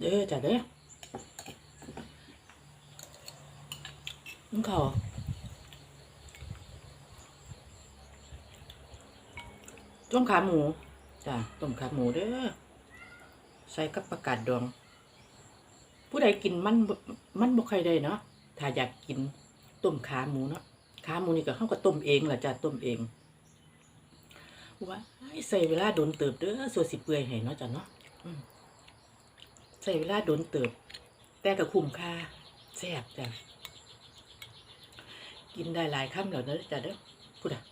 เด้อจ้ะเด้อน้ำข้าต้มขาหมูจ้ะต้มขาหมูเด้อใส่กับประกาศดอง ผู้ใดกินมันมันบ่ค่อยได้เนาะถ้าอยากกินต้มขาหมูเนาะขาหมูนี่ก็เฮาก็ต้มเองแหละจ้ะต้มเองว่าใส่เวลาโดนเติบเด้อส่วนสิเปื่อยให้เนาะจ้ะเนาะ ส่เวลาโดนเติบ แต่ก็คุ้มค่าแซ่บจ้ะกินได้หลายคำแล้วเด้อจ้ะเด้อพูดอะ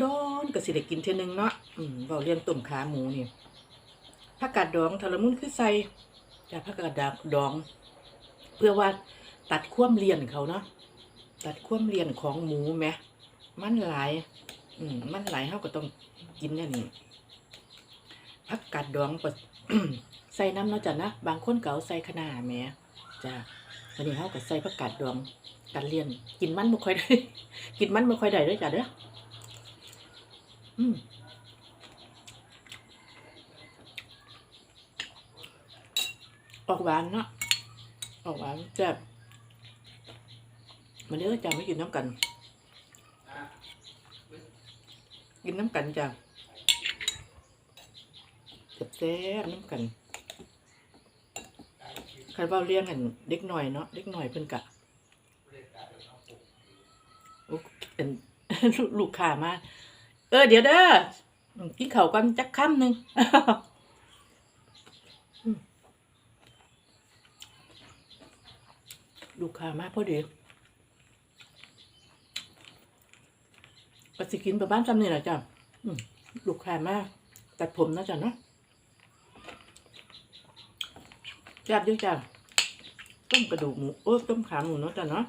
โดนๆก็สิได้กินเทื่อนึงเนาะอืมเว้าเรื่องต้มขาหมูนี่ผักกาดดองทะลมุนคือใส่จากผักกาดดอง เพื่อว่าตัดความเลียนเขาเนาะตัดความเลียนของหมูแหมมันหลาย อืมมันหลายเขาก็ต้องกินเนี่ยนี่ ผักกาดดองใส่น้ำเนาะจ้ะนะ บางคนเก่าใส่ขนาแหม่จ้ะวันนี้เขาก็ใส่ผักกาดดองกันเลี่ยน กินมันไม่ค่อยได้ กินมันไม่ค่อยได้ด้วยจ้ะเด้ออืมออกหวานเนาะออกหวานแซ่บมันเด้อจ้าไม่กินน้ำกัน กินน้ำกันจ้า แซ่บน้ำกันใครเว้าเลี้ยงกันเด็กหน่อยเนาะเด็กหน่อยเพิ่นกะโอ้เป็นลูกค้ามา เออ เดี๋ยวเด้อกินข้าวกันจักคำหนึ่งลูกค้ามาพอดีก็สิกินประมาณจำนี่แหละจ้ะลูกค้ามาตัดผมนะจ้ะเนาะ แซ่บอยุ่จ้ะต้มกระดูกหมูโอ้ต้มขาหมูเนาะจ้ะเนาะ